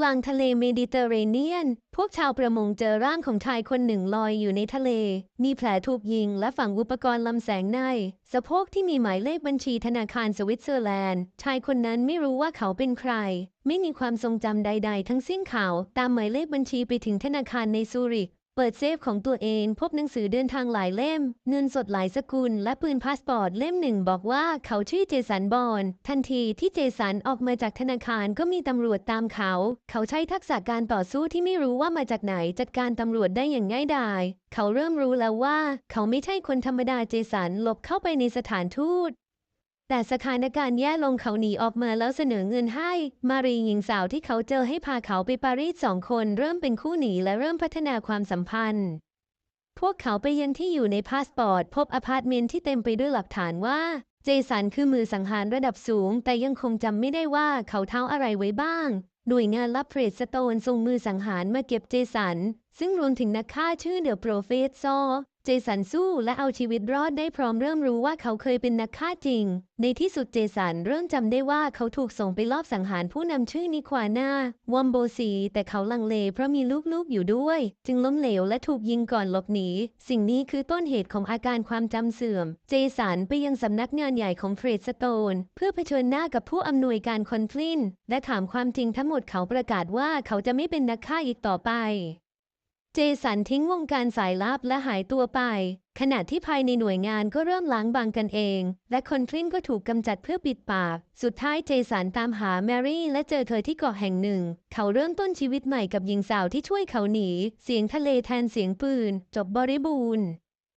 กลางทะเลเมดิเตอร์เรเนียน พวกชาวประมงเจอร่างของชายคนหนึ่งลอยอยู่ในทะเล มีแผลถูกยิงและฝังอุปกรณ์ลำแสงใน สะโพกที่มีหมายเลขบัญชีธนาคารสวิตเซอร์แลนด์ ชายคนนั้นไม่รู้ว่าเขาเป็นใคร ไม่มีความทรงจำใด ๆ ทั้งสิ้นเขา ตามหมายเลขบัญชีไปถึงธนาคารในซูริก เปิดเซฟของตัวเองพบหนังสือเดินทางหลายเล่ม เงินสดหลายสกุล และปืนพาสปอร์ตเล่มหนึ่งบอกว่าเขาชื่อเจสันบอลทันทีที่เจสันออกมาจากธนาคารก็มีตำรวจตามเขา เขาใช้ทักษะการต่อสู้ที่ไม่รู้ว่ามาจากไหนจัดการตำรวจได้อย่างง่ายดายเขาเริ่มรู้แล้วว่า เขาไม่ใช่คนธรรมดาเจสันหลบเข้าไปในสถานทูต แต่สถานการณ์แย่ลงเขาหนีออกมาแล้วเสนอเงินให้ มารีหญิงสาวที่เขาเจอให้พาเขาไปปารีสสองคนเริ่มเป็นคู่หนีและเริ่มพัฒนาความสัมพันธ์ พวกเขาไปยังที่อยู่ในพาสปอร์ต พบอพาร์ตเมนต์ที่เต็มไปด้วยหลักฐานว่า เจสันคือมือสังหารระดับสูง แต่ยังคงจำไม่ได้ว่าเขาเท้าอะไรไว้บ้าง หน่วยงานลับเพรสโตนส่งมือสังหารมาเก็บเจสัน ซึ่งรวมถึงนักฆ่าชื่อเดอะโปรเฟสซอ เจสันสู้และเอาชีวิตรอดได้พร้อมเริ่มรู้ว่าเขาเคยเป็นนักฆ่าจริง ในที่สุดเจสันเริ่มจำได้ว่าเขาถูกส่งไปลอบสังหารผู้นำชื่อนิควาน่าวอมโบซี แต่เขาลังเลเพราะมีลูกๆอยู่ด้วย จึงล้มเหลวและถูกยิงก่อนหลบหนี สิ่งนี้คือต้นเหตุของอาการความจำเสื่อม เจสันไปยังสำนักงานใหญ่ของเฟรดสโตน เพื่อเผชิญหน้ากับผู้อำนวยการคอนฟลินและถามความจริงทั้งหมดเขาประกาศว่าเขาจะไม่เป็นนักฆ่าอีกต่อไป เจสันทิ้งวงการสายลับและหายตัวไป ขณะที่ภายในหน่วยงานก็เริ่มล้างบางกันเอง และคนฟลินก็ถูกกำจัดเพื่อปิดปาก สุดท้ายเจสันตามหาแมรี่และเจอเธอที่เกาะแห่งหนึ่ง เขาเริ่มต้นชีวิตใหม่กับหญิงสาวที่ช่วยเขาหนี เสียงทะเลแทนเสียงปืน จบบริบูรณ์